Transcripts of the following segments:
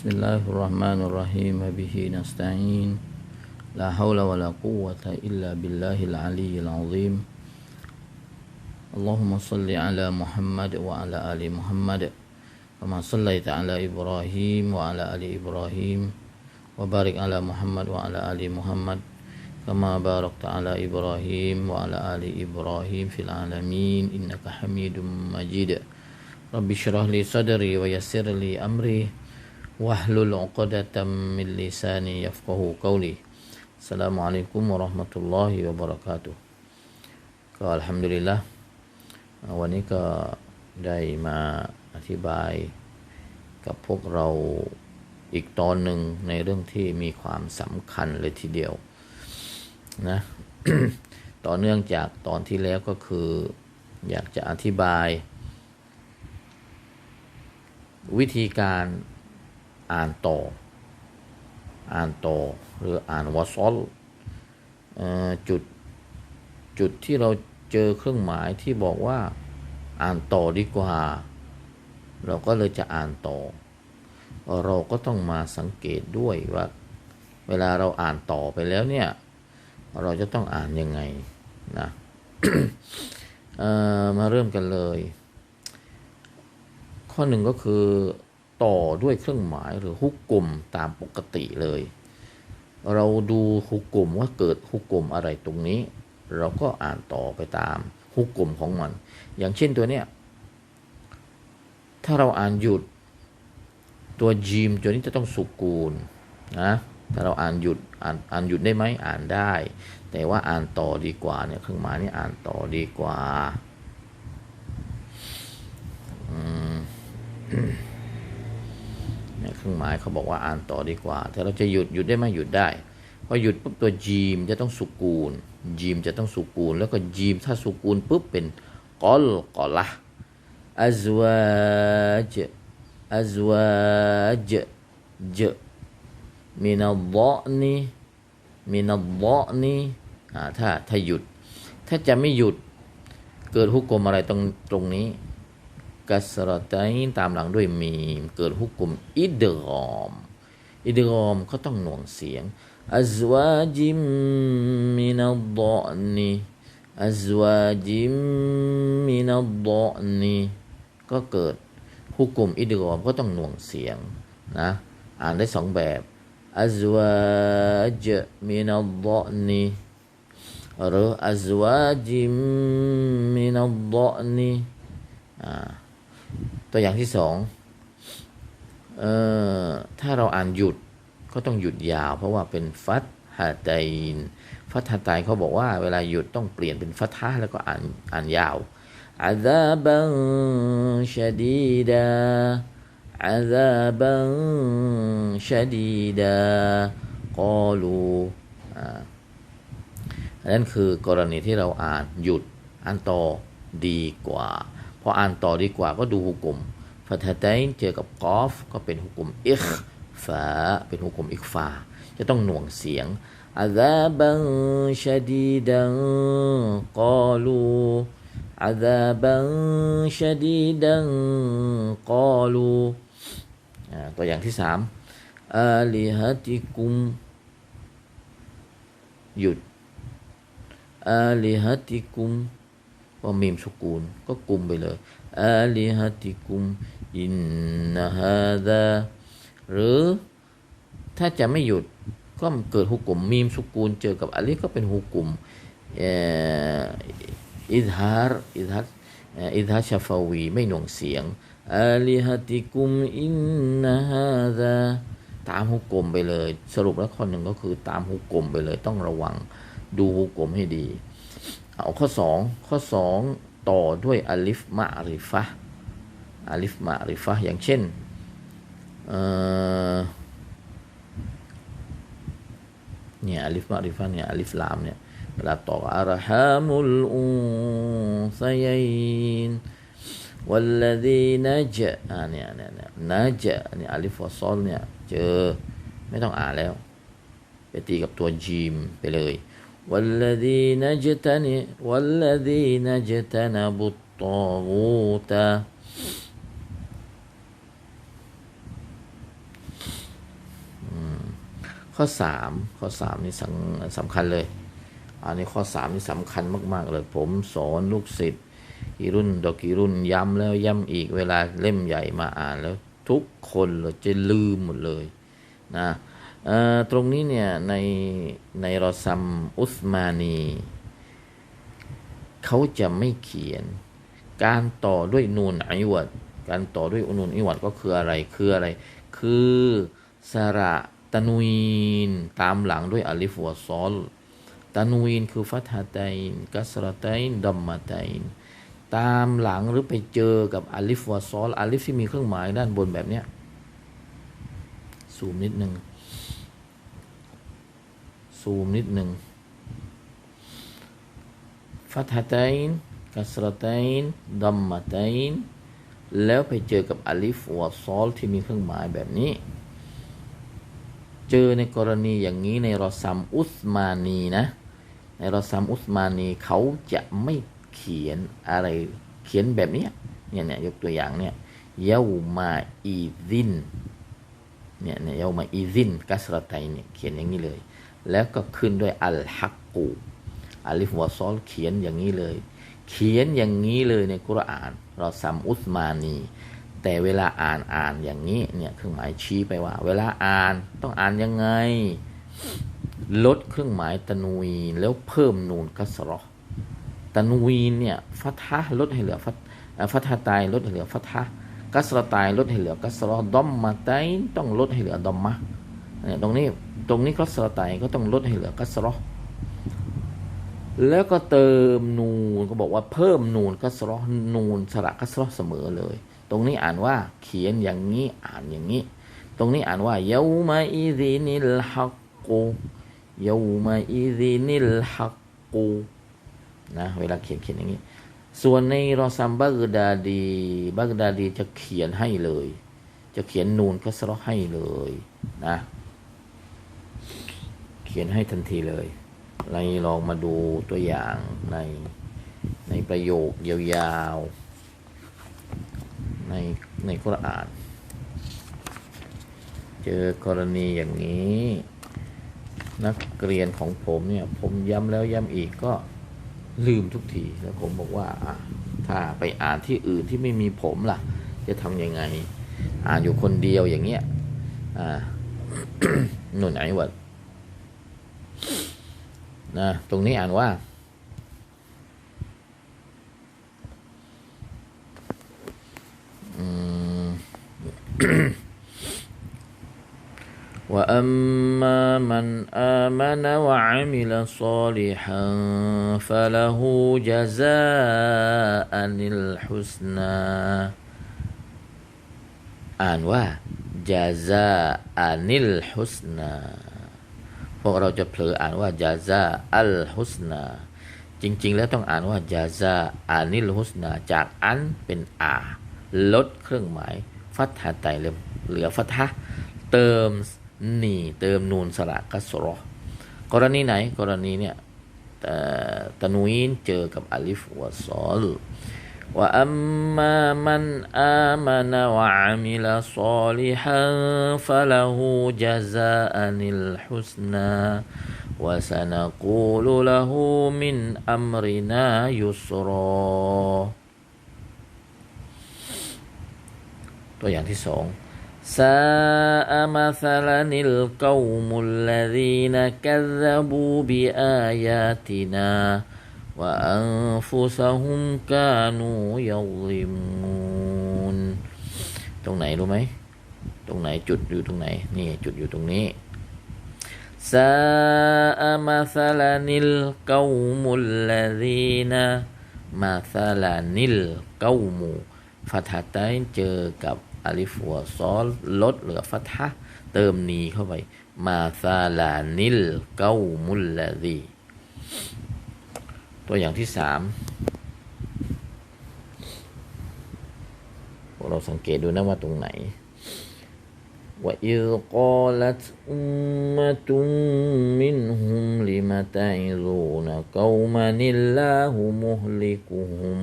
Bismillahirrahmanirrahim. Bihi nasta'in. La hawla wa la quwata illa billahil aliyyil azim. Allahumma salli ala Muhammad wa ala ali Muhammad. Kama salli ta'ala Ibrahim wa ala ali Ibrahim. Wa barik ala Muhammad wa ala ali Muhammad. Kama barak ta'ala Ibrahim wa ala ali Ibrahim Fil alamin. Innaka hamidun majid. Rabbi syrah li sadari wa yassir li amri. واحلل عقدة من لساني يفقه قولي السلام عليكم ورحمة الله وبركاته ก็อัลฮัมดุลิลละวันนี้ก็ได้มาอธิบายกับพวกเราอีกตอนหนึ่งในเรื่องที่มีความสำคัญเลยทีเดียวนะ ต่อเนื่องจากตอนที่แล้วก็คืออยากจะอธิบาย วิธีการ อ่านต่อ อ่านต่อ หรืออ่านวอซอลจุดจุดที่เราเจอเครื่องหมายที่บอกว่าอ่านต่อดีกว่า เราก็เลยจะอ่านต่อ เราก็ต้องมาสังเกตด้วยว่า เวลาเราอ่านต่อไปแล้วเนี่ย เราจะต้องอ่านยังไงนะมาเริ่มกันเลย ข้อหนึ่งก็คือ ต่อด้วยเครื่องหมายหรือฮุกกลมตามปกติเลย เราดูฮุกกลมว่าเกิดฮุกกลมอะไรตรงนี้ เราก็อ่านต่อไปตามฮุกกลมของมัน อย่างเช่นตัวเนี้ยถ้าเราอ่านหยุดตัวจีมตัวนี้จะต้องสุกูลนะถ้าเราอ่านหยุดอ่านอ่านหยุดได้ไหมอ่านได้ แต่ว่าอ่านต่อดีกว่าเนี่ยเครื่องหมายนี่อ่านต่อดีกว่าเนี่ย เครื่องหมายเขาบอกว่าอ่านต่อดีกว่า ถ้าเราจะหยุดหยุดได้ไหมหยุดได้พอหยุดปุ๊บตัวจีมจะต้องสุกูลจีมจะต้องสุกูล แล้วก็จีมถ้าสุกูลปุ๊บเป็นกอลกอละอัซวาจอัซวาจเจมินัลลอนีมินัลลอนีอ่าถ้าถ้าหยุด ถ้าจะไม่หยุดเกิดฮุกกลมอะไรตรงตรงนี้ กัสรตัยตามหลังด้วยมีมเกิดฮุกกลมอิดรอม อิดรอมเขาต้องหน่วงเสียงอัจวาจิมมินัดดอนีอัจวาจิมมินัดดอนีก็เกิดฮุกกลมอิดรอมก็ต้องหน่วงเสียงนะ อ่านได้สองแบบอัจวาจมินัดดอนีหรืออัจวาจิมมินัดดอนี Ah. ตัวอย่างที่สองเอ่อถ้าเราอ่านหยุดก็ต้องหยุดยาว เพราะว่าเป็นฟัตฮาไตนฟัตฮาไตเขาบอกว่าเวลาหยุดต้องเปลี่ยนเป็นฟัตฮาแล้วก็อ่านอ่านยาวอาซาบังชดีดาอาซาบังชดีดากอลูอันนั้นคือกรณีที่เราอ่านหยุดอ่านต่อดีกว่า พออ่านต่อดีกว่าก็ดูหุกุมฟัตไตนเจอกับกอฟก็เป็นหุกุมอิคฟาเป็นหุกุมอิคฟา จะต้องหน่วงเสียงอาซาบังชดีดังกอลูอาซาบังชดีดังกอลูตัวอย่างที่สามอาลิฮัติกุม หยุดอาลิฮัติกุม พอมีมสุกูลก็กลุ่มไปเลยอาลิฮัติกุมอินนาฮาดาหรือถ้าจะไม่หยุดก็เกิดหุกกลมมีมสุกูลเจอกับอาลิก็เป็นหุกกลมอิดฮาร์อิดฮาร์อิดฮาร์ชาฟาวีไม่หน่วงเสียงอาลิฮัติกุมอินนาฮาดาตามฮุกกลมไปเลย สรุปแล้วข้อหนึ่งก็คือตามฮุกกลมไปเลย ต้องระวังดูฮุกกลมให้ดี เอาข้อสองข้อสองต่อด้วยอัลิฟมาริฟะอัลิฟมาริฟะอย่างเช่นเนี่ยอัลิฟมาริฟะเนี่ยอัลิฟลามเนี่ยเวลาต่ออัลฮามุลอุซัยน والذين جاء อ่าเนี่ยเนี่ยเนี่ยนะจะเนี่ยอัลิฟอซอลเนี่ยเจอไม่ต้องอ่านแล้ว ไปตีกับตัวจีมไปเลย والذين اجتني والذين اجتنبوا الطاغوت ข้อสามข้อสามนี่สำสำคัญเลย อันนี้ข้อสามนี่สำคัญมาก ๆ เลย ผมสอนลูกศิษย์กี่รุ่นดอกกี่รุ่นย้ำแล้วย้ำอีกเวลาเล่มใหญ่มาอ่านแล้วทุกคนเลยจะลืมหมดเลยนะเอ่อ ตรงนี้เนี่ยในในรอซัมอุสมานีเขาจะไม่เขียน การต่อด้วยนูนอิวัดการต่อด้วยนูนอิวัดก็คืออะไรคืออะไร คือสระตนุยนตามหลังด้วยอัลิฟวะซอลตะนุยนคือฟัตฮะไตนกัสรตัยนดัมมาตัยนตามหลังหรือไปเจอกับอัลิฟวะซอลอัลิฟที่มีเครื่องหมายด้านบนแบบเนี้ยซูมนิดนึง ซูมนิดหนึ่งฟัตฮะตัยนกัสรตัยนดัมมาตัยนแล้วไปเจอกับอัลิฟวะซอลที่มีเครื่องหมายแบบนี้ เจอในกรณีอย่างนี้ในรอซัมอุสมานีนะ ในรอซัมอุสมานีเขาจะไม่เขียนอะไรเขียนแบบนี้เนี่ยเนี่ยยกตัวอย่างเนี่ยเยามาอีซินเนี่ยเนี่ยเยามาอีซินกัสรตัยเนี่ยเขียนอย่างนี้เลย แล้วก็ขึ้นด้วยอัลฮักกูอัลิฟวะซอลเขียนอย่างนี้เลย เขียนอย่างนี้เลยในกุรอาน เรอซัมอุสมานี แต่เวลาอ่านอ่านอย่างนี้เนี่ยเครื่องหมายชี้ไปว่า เวลาอ่านต้องอ่านยังไง ลดเครื่องหมายตะนูนแล้วเพิ่มนูนกัสรอตะนูนเนี่ยฟัทฮะลดให้เหลือฟัทฟัทฮะตายลดให้เหลือฟัทฮะกัสรอตายลดให้เหลือกัสรอดอมมาไตายต้องลดให้เหลือดอมมะ ตรงนี้ตรงนี้กัสรอตายก็ต้องลดให้เหลือกัสรอแล้วก็เติมนูนก็บอกว่าเพิ่มนูนกัสรอนูนสระกัสรอเสมอเลย ตรงนี้อ่านว่าเขียนอย่างนี้อ่านอย่างนี้ ตรงนี้อ่านว่าเยามาอีซีนิลฮักกูเยามาอีซีนิลฮักกูนะเวลาเขียนเขียนอย่างนี้ ส่วนในรอซัมบักดาดีบักดาดีจะเขียนให้เลย จะเขียนนูนกัสรอให้เลยนะ เขียนให้ทันทีเลยเราลองมาดูตัวอย่างในในประโยคยาวๆในในกุรอาน เจอกรณีอย่างนี้ นักเรียนของผมเนี่ย ผมย้ำแล้วย้ำอีกก็ลืมทุกทีแล้วผมบอกว่าอะถ้าไปอ่านที่อื่นที่ไม่มีผมล่ะ จะทำยังไง อ่านอยู่คนเดียวอย่างเงี้ยอ่าหนุนไหนวะ นะตรงนี้อ่านว่า อืม وأما من آمن وعمل صالحا فله جزاء الحسنى อ่านว่า جزاء الحسنى พวกเราจะเผลออ่านว่าจาซาอัลฮุสนา จริง ๆ แล้วต้องอ่านว่าจาซาอานิลฮุสนา จากอันเป็นอาลดเครื่องหมาย ฟัตฮะไตเลือเหลือฟัตฮะเติมนีเติมนูนสระกัสรอกรณีไหนกรณีเนี่ยตะนุยนเจอกับอัลิฟวะซอล وأما من آمن وعمل صالحا فله جزاء الحسنى وسنقول له من أمرنا يسرا ตัวอย่างที่สอง ساء مثلا القوم الذين كذبوا بآياتنا وأنفسهم كانوا يظلمون ตรงไหนรู้ไหม ตรงไหนจุดอยู่ตรงไหน นี่จุดอยู่ตรงนี้ ساء مثلا القوم الذين مثلا القوم ฟัตฮะไตน์เจอกับอาลิฟวะซอลลดเหลือฟัตฮะเติมนีเข้าไป มาซาลานิลเกามุลลาดี ตัวอย่างที่สามพวกเราสังเกตดูนะว่าตรงไหนว่าอิลกอลัตอุมมะตุมมินฮุมลิมาตัยลูนะกาวมานิลลาหูมุฮลิกุฮุม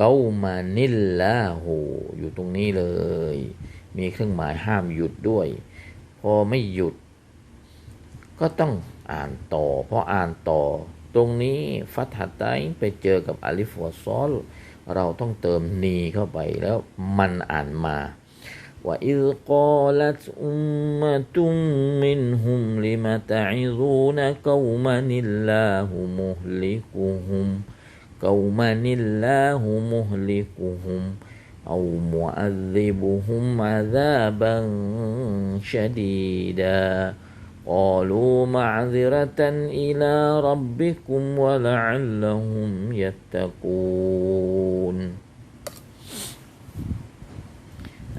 กาวมานิลลาหูอยู่ตรงนี้เลย มีเครื่องหมายห้ามหยุดด้วย พอไม่หยุด ก็ต้องอ่านต่อ เพราะอ่านต่อ ตรงนี้ฟัตหัดไตไปเจอกับอาลิฟวซอล เราต้องเติมนีเข้าไปแล้วมันอ่านมา وإذ قالت أمة منهم لم تعظون قوما الله مهلكهم قوما الله مهلكهم أو معذبهم عذابا شديدا قالوا معذرة إلى ربكم ولعلهم يتقون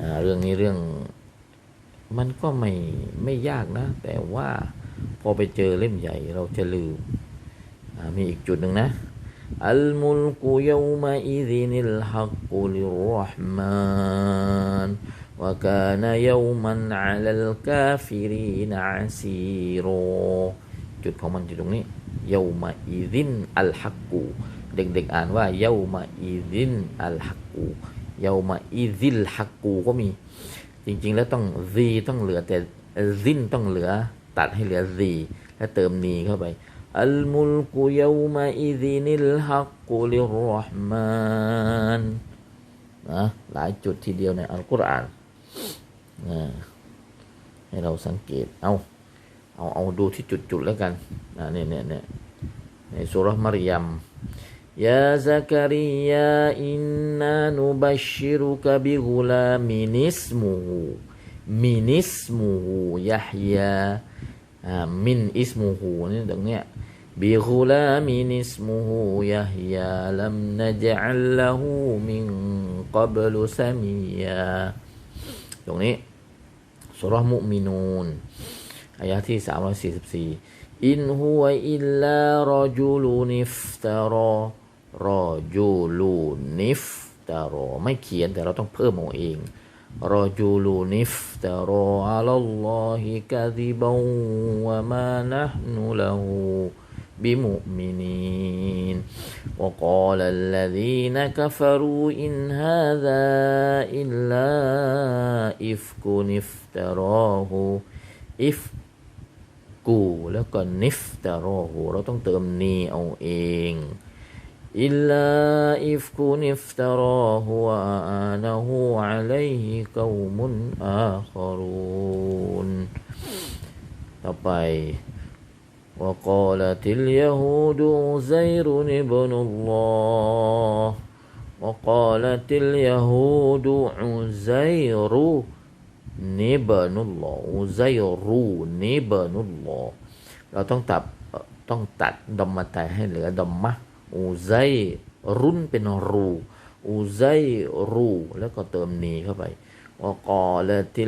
อ่าเรื่องนี้เรื่องมันก็ไม่ไม่ยากนะ แต่ว่าพอไปเจอเล่มใหญ่เราจะลืมอ่ามีอีกจุดหนึ่งนะ อัลมุลกุยอมอิซินิลฮักกุลิรรห์มาน วะกานยอมันอัลลกาฟิรีนอาซีโรจุดของมันอยู่ตรงนี้ยอมาอิซินอัลฮักกูเด็กๆอ่านว่าเยามาอิซินอัลฮักกูเยามาอีซิลฮักกูก็มี จริงๆ แล้วต้องซีต้องเหลือแต่ซินต้องเหลือตัดให้เหลือซีแล้วเติมนีเข้าไปอัลมุลกุเยามาอีซินิลฮักกุลิรรห์มานนะหลายจุดทีเดียวในอัลกุรอาน ให้เราสังเกต เอาเอาเอาดูที่จุด ๆ แล้วกันนะเนี่ยเนี่ยเนี่ยในสุรมารยม يا زكريا إنا نبشرك بغلام اسمه من اسمه يحيى آه، من اسمه นี่ตรงเนี้ย بغلام اسمه يحيى لم نجعل له من قبل سميا ตรงนี้สุรมุมินูนอายะที่ 344 อินฮุวอิลลารอจูลูนิฟตารอรอจูลูนิฟตารอไม่เขียนแต่เราต้องเพิ่มเอาเองรอจูลูนิฟตารออัลลอฮิกะซิบันวะมานะนุละหู بمؤمنين وقال الذين كفروا إن هذا إلا إفك افتراه إفك กูแล้วก็นิฟตารอหูเราต้องเติมนีเอาเอง อิลลาอิฟกุนิฟตารอหูวะอานะฮูอะลัยฮิกอมุนอาคารูนต่อไป وقالت اليهود عزير ابن الله وقالت اليهود عزير นิบนุลลออุไซรูนิบนุลลอเราต้องตัดต้องตัดดอมมาตายให้เหลือดอมมะอุไซรุนเป็นรูอุไซรูแล้วก็เติมนีเข้าไปวกาลติ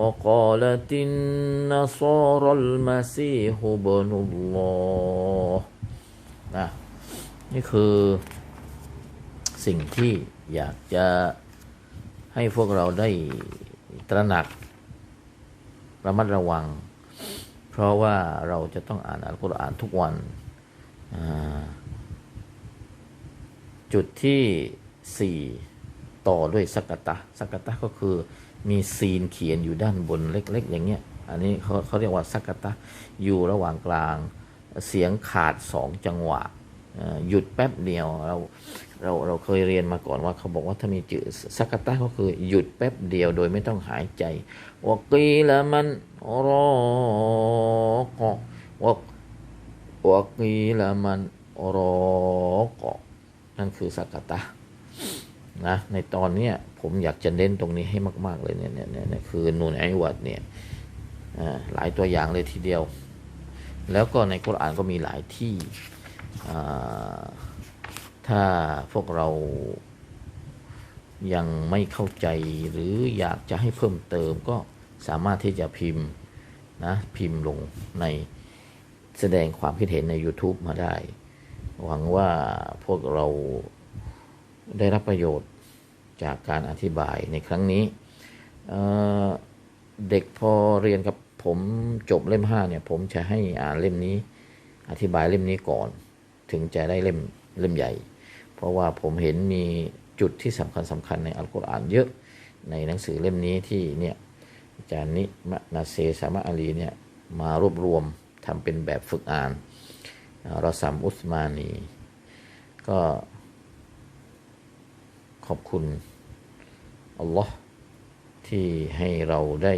وقالت النصارى المسيح ابن الله นะนี่คือสิ่งที่อยากจะให้พวกเราได้ตระหนักระมัดระวัง เพราะว่าเราจะต้องอ่านอัลกุรอานทุกวัน จุดที่สี่ต่อด้วยสักตะสักตะก็คือ มีซีนเขียนอยู่ด้านบนเล็ก ๆ อย่างเงี้ย อันนี้เขาเขาเรียกว่าสักตะอยู่ระหว่างกลางเสียงขาดสองจังหวะหยุดแป๊บเดียวเราเราเราเคยเรียนมาก่อนว่าเขาบอกว่าถ้ามีจืดสักตะก็คือหยุดแป๊บเดียวโดยไม่ต้องหายใจวกีละมันรอกวกวกีละมันรอกนั่นคือสักตะ นะในตอนเนี้ยผมอยากจะเน้นตรงนี้ให้มาก ๆ เลยเนี่ยเนี่ยเนี่ยคือนูนไอวัดเนี่ยหลายตัวอย่างเลยทีเดียว แล้วก็ในกุรอานก็มีหลายที่ถ้าพวกเรายังไม่เข้าใจหรืออยากจะให้เพิ่มเติมก็สามารถที่จะพิมพ์นะพิมพ์ลงในแสดงความคิดเห็นใน YouTube มาได้ หวังว่าพวกเรา ได้รับประโยชน์จากการอธิบายในครั้งนี้เเด็กพอเรียนกับผมจบเล่มห้าเนี่ยผมจะให้อ่านเล่มนี้ อธิบายเล่มนี้ก่อน ถึงจะได้เล่มเล่มใหญ่ เพราะว่าผมเห็นมีจุดที่สำคัญสำคัญในอัลกุรอานเยอะในหนังสือเล่มนี้ที่เนี่ยอาจารย์นิมะนาเซสามะอาลีเนี่ยมารวบรวมทำเป็นแบบฝึกอ่านราสัมอุสมานี ก็ ขอบคุณอัลลอฮ์ที่ให้เราได้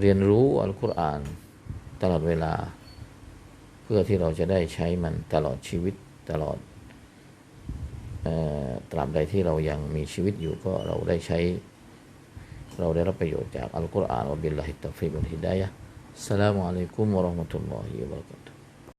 เรียนรู้อัลกุรอานตลอดเวลา เพื่อที่เราจะได้ใช้มันตลอดชีวิตตลอดออตราบใดที่เรายังมีชีวิตอยู่ก็เราได้ใช้ เราได้รับประโยชน์จากอัลกุรอานวะบิลลาฮิตตฟิกวัลฮิดายะสลามุอะลัยกุมวะราะห์มะตุลลอฮิวะบะเราะกาตุ